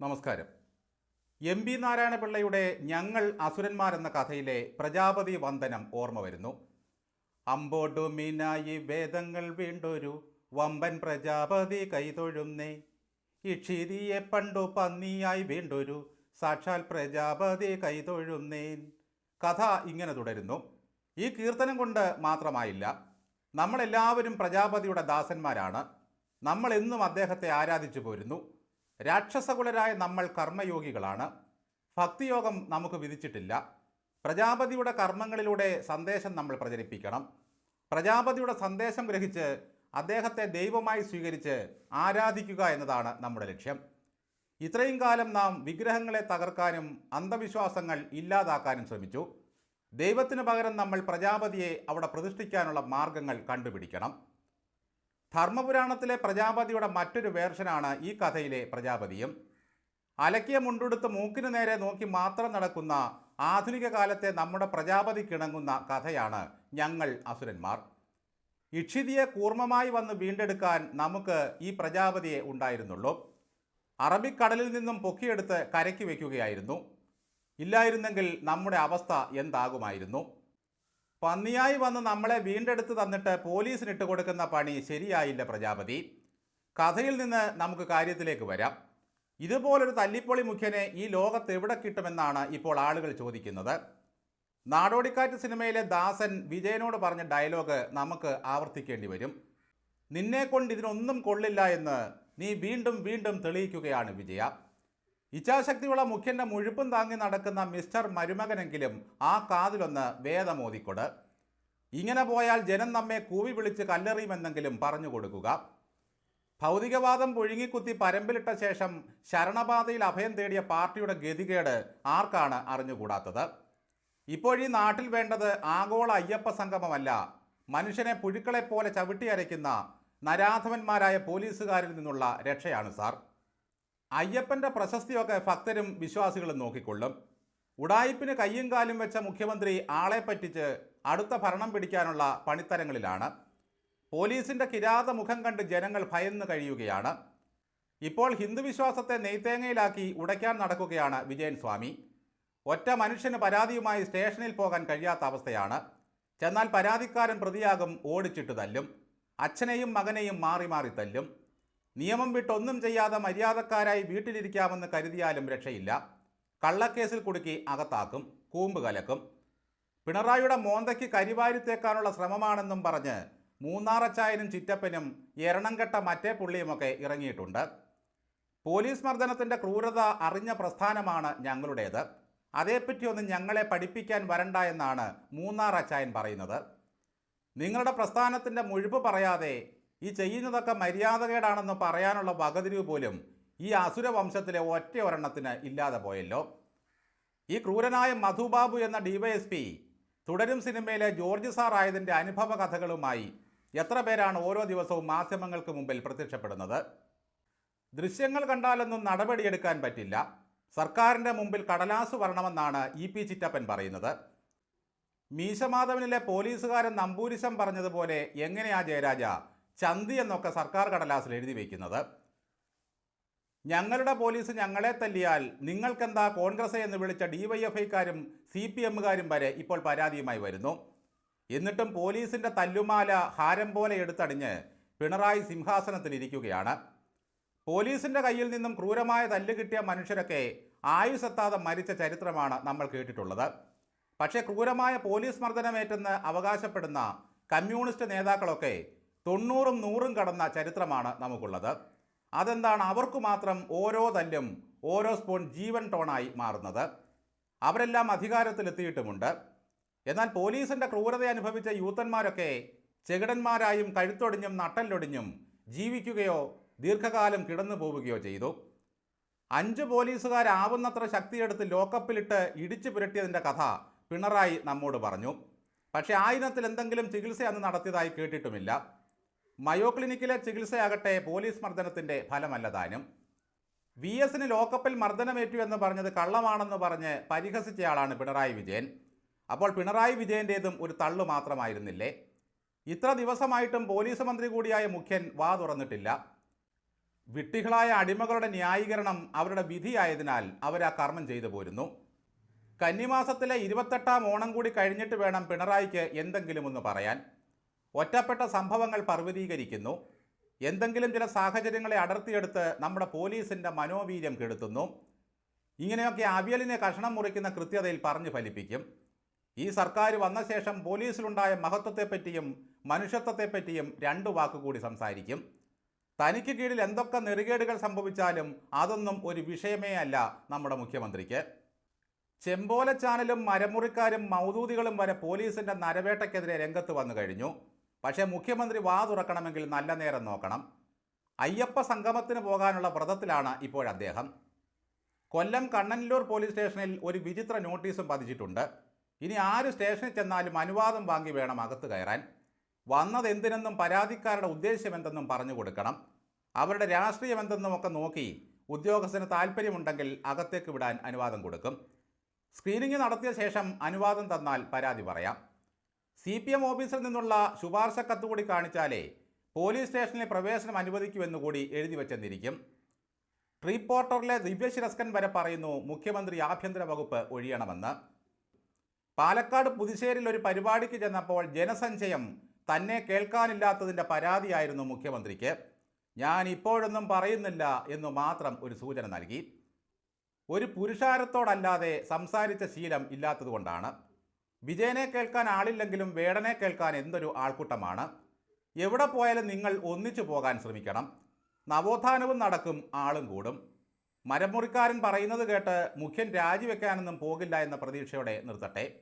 നമസ്കാരം. M P നാരായണപിള്ളയുടെ ഞങ്ങൾ അസുരന്മാരെന്ന കഥയിലെ പ്രജാപതി വന്ദനം ഓർമ്മ വരുന്നു. അമ്പോട്ടു മീനായി വേദങ്ങൾ വീണ്ടൊരു വമ്പൻ പ്രജാപതി കൈതൊഴുന്നേ. ഇക്ഷിതിയെ പണ്ടു പന്നിയായി വീണ്ടൊരു സാക്ഷാൽ പ്രജാപതി കൈതൊഴുന്നേൻ. കഥ ഇങ്ങനെ തുടരുന്നു. ഈ കീർത്തനം കൊണ്ട് മാത്രമായില്ല നമ്മളെല്ലാവരും പ്രജാപതിയുടെ ദാസന്മാരാണ്. നമ്മളെന്നും അദ്ദേഹത്തെ ആരാധിച്ചു പോരുന്നു. രാക്ഷസകുലരായ നമ്മൾ കർമ്മയോഗികളാണ്. ഭക്തിയോഗം നമുക്ക് വിധിച്ചിട്ടില്ല. പ്രജാപതിയുടെ കർമ്മങ്ങളിലൂടെ സന്ദേശം നമ്മൾ പ്രചരിപ്പിക്കണം. പ്രജാപതിയുടെ സന്ദേശം ഗ്രഹിച്ച് അദ്ദേഹത്തെ ദൈവമായി സ്വീകരിച്ച് ആരാധിക്കുക എന്നതാണ് നമ്മുടെ ലക്ഷ്യം. ഇത്രയും കാലം നാം വിഗ്രഹങ്ങളെ തകർക്കാനും അന്ധവിശ്വാസങ്ങൾ ഇല്ലാതാക്കാനും ശ്രമിച്ചു. ദൈവത്തിന് പകരം നമ്മൾ പ്രജാപതിയെ അവിടെ പ്രതിഷ്ഠിക്കാനുള്ള മാർഗങ്ങൾ കണ്ടുപിടിക്കണം. ധർമ്മപുരാണത്തിലെ പ്രജാപതിയുടെ മറ്റൊരു വേർഷനാണ് ഈ കഥയിലെ പ്രജാപതിയും. അലക്കിയ മുണ്ടെടുത്ത് മൂക്കിന് നേരെ നോക്കി മാത്രം നടക്കുന്ന ആധുനിക കാലത്തെ നമ്മുടെ പ്രജാപതി കിണങ്ങുന്ന കഥയാണ് ഞങ്ങൾ അസുരന്മാർ. ഇക്ഷിതിയെ കൂർമ്മമായി വന്ന് വീണ്ടെടുക്കാൻ നമുക്ക് ഈ പ്രജാപതിയെ ഉണ്ടായിരുന്നുള്ളൂ. അറബിക്കടലിൽ നിന്നും പൊക്കിയെടുത്ത് കരയ്ക്ക് വയ്ക്കുകയായിരുന്നു ഇല്ലായിരുന്നെങ്കിൽ നമ്മുടെ അവസ്ഥ എന്താകുമായിരുന്നു? പന്നിയായി വന്ന് നമ്മളെ വീണ്ടെടുത്ത് തന്നിട്ട് പോലീസിന് ഇട്ട് കൊടുക്കുന്ന പണി ശരിയായില്ല പ്രജാപതി. കഥയിൽ നിന്ന് നമുക്ക് കാര്യത്തിലേക്ക് വരാം. ഇതുപോലൊരു തല്ലിപ്പൊളി മുഖ്യനെ ഈ ലോകത്ത് എവിടെ കിട്ടുമെന്നാണ് ഇപ്പോൾ ആളുകൾ ചോദിക്കുന്നത്. നാടോടിക്കാറ്റ് സിനിമയിലെ ദാസൻ വിജയനോട് പറഞ്ഞ ഡയലോഗ് നമുക്ക് ആവർത്തിക്കേണ്ടി വരും. നിന്നെ കൊണ്ട് ഇതിനൊന്നും കൊള്ളില്ല എന്ന് നീ വീണ്ടും വീണ്ടും തെളിയിക്കുകയാണ് വിജയ. ഇച്ഛാശക്തിയുള്ള മുഖ്യന്റെ മുഴുപ്പും താങ്ങി നടക്കുന്ന മിസ്റ്റർ മരുമകനെങ്കിലും ആ കാതിലൊന്ന് വേദമോദിക്കൊട് ഇങ്ങനെ പോയാൽ ജനം നമ്മെ കൂവി വിളിച്ച് കല്ലെറിയുമെന്നെങ്കിലും പറഞ്ഞു കൊടുക്കുക. ഭൗതികവാദം പുഴുങ്ങിക്കുത്തി പരമ്പിലിട്ട ശേഷം ശരണപാതയിൽ അഭയം തേടിയ പാർട്ടിയുടെ ഗതികേട് ആർക്കാണ് അറിഞ്ഞുകൂടാത്തത്? ഇപ്പോഴീ നാട്ടിൽ വേണ്ടത് ആഗോള അയ്യപ്പ സംഗമമല്ല. മനുഷ്യനെ പുഴുക്കളെപ്പോലെ ചവിട്ടിയരയ്ക്കുന്ന നരാധവന്മാരായ പോലീസുകാരിൽ നിന്നുള്ള രക്ഷയാണ് സാർ. അയ്യപ്പന്റെ പ്രശസ്തിയൊക്കെ ഭക്തരും വിശ്വാസികളും നോക്കിക്കൊള്ളും. ഉടായിപ്പിന് കയ്യും കാലും വെച്ച മുഖ്യമന്ത്രി ആളെ പറ്റിച്ച് അടുത്ത ഭരണം പിടിക്കാനുള്ള പണിത്തരങ്ങളിലാണ്. പോലീസിന്റെ കിരാത മുഖം കണ്ട് ജനങ്ങൾ ഭയന്ന് കഴിയുകയാണ്. ഇപ്പോൾ ഹിന്ദുവിശ്വാസത്തെ നെയ്ത്തേങ്ങയിലാക്കി ഉടയ്ക്കാൻ നടക്കുകയാണ് വിജയൻ സ്വാമി. ഒറ്റ മനുഷ്യന് പരാതിയുമായി സ്റ്റേഷനിൽ പോകാൻ കഴിയാത്ത അവസ്ഥയാണ്. ചെന്നാൽ പരാതിക്കാരൻ പ്രതിയാകും ഓടിച്ചിട്ട് തല്ലും. അച്ഛനെയും മകനെയും മാറി മാറി തല്ലും. നിയമം വിട്ടൊന്നും ചെയ്യാതെ മര്യാദക്കാരായി വീട്ടിലിരിക്കാമെന്ന് കരുതിയാലും രക്ഷയില്ല. കള്ളക്കേസിൽ കുടുക്കി അകത്താക്കും കൂമ്പ് കലക്കും. പിണറായിയുടെ മോന്തയ്ക്ക് കരിവാരിത്തേക്കാനുള്ള ശ്രമമാണെന്നും പറഞ്ഞ് മൂന്നാറച്ചായനും ചിറ്റപ്പനും എരണംകെട്ട മറ്റേ പുള്ളിയുമൊക്കെ ഇറങ്ങിയിട്ടുണ്ട്. പോലീസ് മർദ്ദനത്തിന്റെ ക്രൂരത അറിഞ്ഞ പ്രസ്ഥാനമാണ് ഞങ്ങളുടേത്. അതേപ്പറ്റിയൊന്നും ഞങ്ങളെ പഠിപ്പിക്കാൻ വരണ്ട എന്നാണ് മൂന്നാർ അച്ചായൻ പറയുന്നത്. നിങ്ങളുടെ പ്രസ്ഥാനത്തിന്റെ മുഴുപ്പ് പറയാതെ ഈ ചെയ്യുന്നതൊക്കെ മര്യാദകേടാണെന്ന് പറയാനുള്ള വകതിരിവ് പോലും ഈ അസുരവംശത്തിലെ ഒറ്റ ഒരെണ്ണത്തിന് ഇല്ലാതെ പോയല്ലോ. ഈ ക്രൂരനായ മധുബാബു എന്ന ഡിവൈഎസ്പി തുടരും സിനിമയിലെ ജോർജ് സാർ ആയതിന്റെ അനുഭവ കഥകളുമായി എത്ര പേരാണ് ഓരോ ദിവസവും മാധ്യമങ്ങൾക്ക് മുമ്പിൽ പ്രത്യക്ഷപ്പെടുന്നത്? ദൃശ്യങ്ങൾ കണ്ടാലൊന്നും നടപടിയെടുക്കാൻ പറ്റില്ല. സർക്കാരിന്റെ മുമ്പിൽ കടലാസ് വരണമെന്നാണ് ഇ പി ചിറ്റപ്പൻ പറയുന്നത്. മീശമാധവനിലെ പോലീസുകാരൻ നമ്പൂരിശം പറഞ്ഞതുപോലെ എങ്ങനെയാ ജയരാജ? ചന്തി എന്നൊക്കെ സർക്കാർ കടലാസിൽ എഴുതി വയ്ക്കുന്നത് ഞങ്ങളുടെ പോലീസ് ഞങ്ങളെ തല്ലിയാൽ നിങ്ങൾക്കെന്താ കോൺഗ്രസ് എന്ന് വിളിച്ച ഡിവൈഎഫ്ഐക്കാരും സി പി എമ്മുകാരും വരെ ഇപ്പോൾ പരാതിയുമായി വരുന്നു. എന്നിട്ടും പോലീസിന്റെ തല്ലുമാല ഹാരം പോലെ എടുത്തടിഞ്ഞ് പിണറായി സിംഹാസനത്തിൽ ഇരിക്കുകയാണ്. പോലീസിന്റെ കയ്യിൽ നിന്നും ക്രൂരമായ തല്ല് കിട്ടിയ മനുഷ്യരൊക്കെ ആയുസെത്താതെ മരിച്ച ചരിത്രമാണ് നമ്മൾ കേട്ടിട്ടുള്ളത്. പക്ഷേ ക്രൂരമായ പോലീസ് മർദ്ദനമേറ്റെന്ന് അവകാശപ്പെടുന്ന കമ്മ്യൂണിസ്റ്റ് നേതാക്കളൊക്കെ തൊണ്ണൂറും നൂറും കടന്ന ചരിത്രമാണ് നമുക്കുള്ളത്. അതെന്താണ്? അവർക്ക് മാത്രം ഓരോ തല്ലും ഓരോ സ്പൂൺ ജീവൻ ടോണായി മാറുന്നത്. അവരെല്ലാം അധികാരത്തിലെത്തിയിട്ടുമുണ്ട്. എന്നാൽ പോലീസിന്റെ ക്രൂരത അനുഭവിച്ച യൂത്തന്മാരൊക്കെ ചെകിടന്മാരായും കഴുത്തൊടിഞ്ഞും നട്ടല്ലൊടിഞ്ഞും ജീവിക്കുകയോ ദീർഘകാലം കിടന്നു പോവുകയോ ചെയ്തു. അഞ്ച് പോലീസുകാരാവുന്നത്ര ശക്തിയെടുത്ത് ലോക്കപ്പിലിട്ട് ഇടിച്ചു പുരട്ടിയതിന്റെ കഥ പിണറായി നമ്മോട് പറഞ്ഞു. പക്ഷേ ആയിരത്തിൽ എന്തെങ്കിലും ചികിത്സ അന്ന് നടത്തിയതായി കേട്ടിട്ടുമില്ല. മയോ ക്ലിനിക്കിലെ ചികിത്സയാകട്ടെ പോലീസ് മർദ്ദനത്തിന്റെ ഫലമല്ല താനും വി എസിന് ലോക്കപ്പിൽ മർദ്ദനമേറ്റു എന്ന് പറഞ്ഞത് കള്ളമാണെന്ന് പറഞ്ഞ് പരിഹസിച്ചയാളാണ് പിണറായി വിജയൻ. അപ്പോൾ പിണറായി വിജയന്റേതും ഒരു തള്ളു മാത്രമായിരുന്നില്ലേ? ഇത്ര ദിവസമായിട്ടും പോലീസ് മന്ത്രി കൂടിയായ മുഖ്യൻ വാ തുറന്നിട്ടില്ല. വിട്ടികളായ അടിമകളുടെ ന്യായീകരണം അവരുടെ വിധിയായതിനാൽ അവരാ കർമ്മം ചെയ്തു പോരുന്നു. കന്നിമാസത്തിലെ ഇരുപത്തെട്ടാം ഓണം കൂടി കഴിഞ്ഞിട്ട് വേണം പിണറായിക്ക് എന്തെങ്കിലും ഒന്ന് പറയാൻ. ഒറ്റപ്പെട്ട സംഭവങ്ങൾ പർവതീകരിക്കുന്നു. എന്തെങ്കിലും ചില സാഹചര്യങ്ങളെ അടർത്തിയെടുത്ത് നമ്മുടെ പോലീസിന്റെ മനോവീര്യം കെടുത്തുന്നു. ഇങ്ങനെയൊക്കെ അവിയലിനെ കഷണം മുറിക്കുന്ന കൃത്യതയിൽ പറഞ്ഞു ഫലിപ്പിക്കും. ഈ സർക്കാർ വന്ന ശേഷം പോലീസിലുണ്ടായ മഹത്വത്തെപ്പറ്റിയും മനുഷ്യത്വത്തെപ്പറ്റിയും രണ്ടു വാക്കുകൂടി സംസാരിക്കും. തനിക്ക് കീഴിൽ എന്തൊക്കെ നെറുകേടുകൾ സംഭവിച്ചാലും അതൊന്നും ഒരു വിഷയമേ അല്ല നമ്മുടെ മുഖ്യമന്ത്രിക്ക്. ചെമ്പോല ചാനലും മരമുറിക്കാരും മൗദൂദികളും വരെ പോലീസിന്റെ നരവേട്ടയ്ക്കെതിരെ രംഗത്ത് വന്നു കഴിഞ്ഞു. പക്ഷേ മുഖ്യമന്ത്രി വാ തുറക്കണമെങ്കിൽ നല്ല നേരം നോക്കണം. അയ്യപ്പ സംഗമത്തിന് പോകാനുള്ള വ്രതത്തിലാണ് ഇപ്പോഴദ്ദേഹം കൊല്ലം കണ്ണനല്ലൂർ പോലീസ് സ്റ്റേഷനിൽ ഒരു വിചിത്ര നോട്ടീസും പതിച്ചിട്ടുണ്ട്. ഇനി ആര് സ്റ്റേഷനിൽ ചെന്നാലും അനുവാദം വാങ്ങി വേണം അകത്ത് കയറാൻ. വന്നത് എന്തിനെന്നും പരാതിക്കാരുടെ ഉദ്ദേശ്യം എന്തെന്നും പറഞ്ഞു കൊടുക്കണം. അവരുടെ രാഷ്ട്രീയം എന്തെന്നും ഒക്കെ നോക്കി ഉദ്യോഗസ്ഥന് താല്പര്യമുണ്ടെങ്കിൽ അകത്തേക്ക് വിടാൻ അനുവാദം കൊടുക്കും. സ്ക്രീനിംഗ് നടത്തിയ ശേഷം അനുവാദം തന്നാൽ പരാതി പറയാം. സി പി എം ഓഫീസിൽ നിന്നുള്ള ശുപാർശ കത്ത് കൂടി കാണിച്ചാലേ പോലീസ് സ്റ്റേഷനിൽ പ്രവേശനം അനുവദിക്കുമെന്ന് കൂടി എഴുതി വച്ചെന്നിരിക്കും. റിപ്പോർട്ടറിലെ പോർട്ടറിലെ ദിവ്യശിരസ്കൻ വരെ പറയുന്നു മുഖ്യമന്ത്രി ആഭ്യന്തര വകുപ്പ് ഒഴിയണമെന്ന്. പാലക്കാട് പുതുശ്ശേരിൽ ഒരു പരിപാടിക്ക് ചെന്നപ്പോൾ ജനസഞ്ചയം തന്നെ കേൾക്കാനില്ലാത്തതിന്റെ പരാതിയായിരുന്നു മുഖ്യമന്ത്രിക്ക്. ഞാൻ ഇപ്പോഴൊന്നും പറയുന്നില്ല എന്ന് മാത്രം ഒരു സൂചന നൽകി. ഒരു പുരുഷാരത്തോടല്ലാതെ സംസാരിച്ച ശീലം ഇല്ലാത്തതുകൊണ്ടാണ്. വിജയനെ കേൾക്കാൻ ആളില്ലെങ്കിലും വേടനെ കേൾക്കാൻ എന്തൊരു ആൾക്കൂട്ടമാണ്? എവിടെ പോയാലും നിങ്ങൾ ഒന്നിച്ചു പോകാൻ ശ്രമിക്കണം. നവോത്ഥാനവും നടക്കും ആളും കൂടും. മരമുറിക്കാരൻ പറയുന്നത് കേട്ട് മുഖ്യൻ രാജിവെക്കാനൊന്നും പോകില്ല എന്ന പ്രതീക്ഷയോടെ നിർത്തട്ടെ.